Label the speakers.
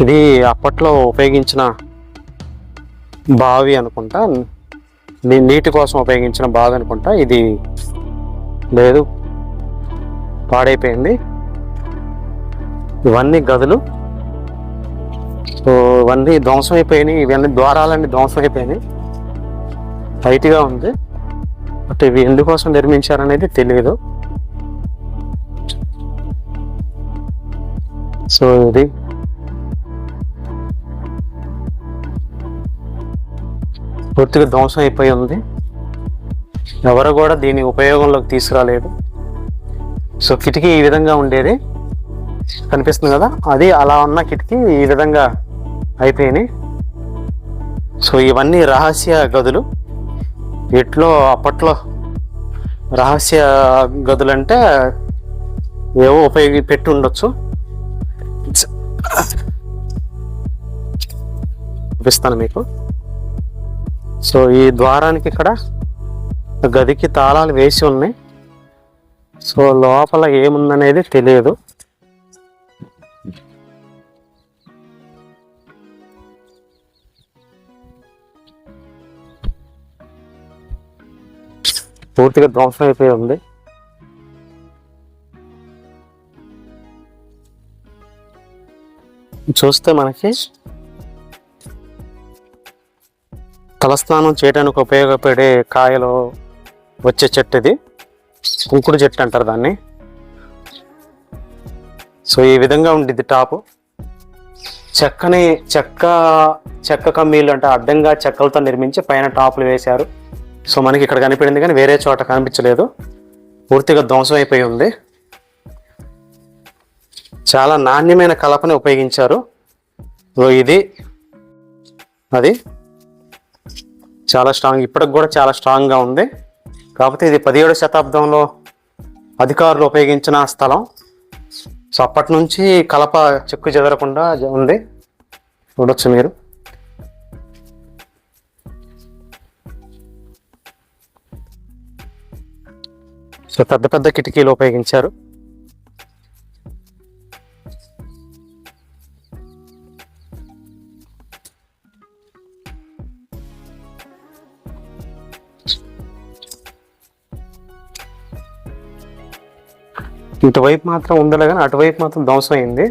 Speaker 1: ఇది అప్పట్లో ఉపయోగించిన బావి అనుకుంటా. నీ- నీటి కోసం ఉపయోగించిన బావి అనుకుంటా. ఇది లేదు. పాడైపోయింది. ఇవన్నీ గదులు. సో ఇవన్నీ ధ్వంసం అయిపోయినాయి ఇవన్నీ ద్వారాలన్నీ ధ్వంసం అయిపోయినాయి హైట్గా ఉంది. బట్ ఇవి ఎందుకోసం నిర్మించారనేది తెలియదు సో ఇది పూర్తిగా ధ్వంసం అయిపోయి ఉంది. ఎవరు కూడా దీని ఉపయోగంలోకి తీసుకురాలేదు. సో కిటికీ ఈ విధంగా ఉండేది. కనిపిస్తుంది కదా? అది అలా ఉన్న కిటికీ ఈ విధంగా అయిపోయినాయి. సో ఇవన్నీ రహస్య గదులు. వీటిలో అప్పట్లో రహస్య గదులు అంటే ఏవో ఉపయోగి పెట్టి ఉండొచ్చు. చూపిస్తాను మీకు. సో ఈ ద్వారానికి ఇక్కడ గదికి తాళాలు వేసి ఉన్నాయి. సో లోపల ఏముందనేది తెలియదు. పూర్తిగా ధ్వంసం అయిపోయి ఉంది. చూస్తే మనకి తలస్నానం చేయడానికి ఉపయోగపడే కాయలు వచ్చే చెట్టు ఇది. కుంకుడు చెట్టు అంటారు దాన్ని. సో ఈ విధంగా ఉండిద్ది టాపు. చెక్కని చెక్క చెక్క కమ్మీలు అంటే అడ్డంగా చెక్కలతో నిర్మించి పైన టాపులు వేశారు. సో మనకి ఇక్కడ కనిపించింది కానీ వేరే చోట కనిపించలేదు. పూర్తిగా ధ్వంసం అయిపోయి ఉంది. చాలా నాణ్యమైన కలపని ఉపయోగించారు. సో ఇది అది. చాలా స్ట్రాంగ్ ఇప్పటికి కూడా చాలా స్ట్రాంగ్గా ఉంది. కాకపోతే ఇది పదిహేడు శతాబ్దంలో అధికారులు ఉపయోగించిన స్థలం. సో అప్పటి నుంచి కలప చెక్కు చెదరకుండా ఉంది. చూడొచ్చు మీరు. సో పెద్ద పెద్ద కిటికీలు ఉపయోగించారు. ఇటువైపు మాత్రం ఉందలే కానీ అటువైపు మాత్రం ధ్వంసం అయింది.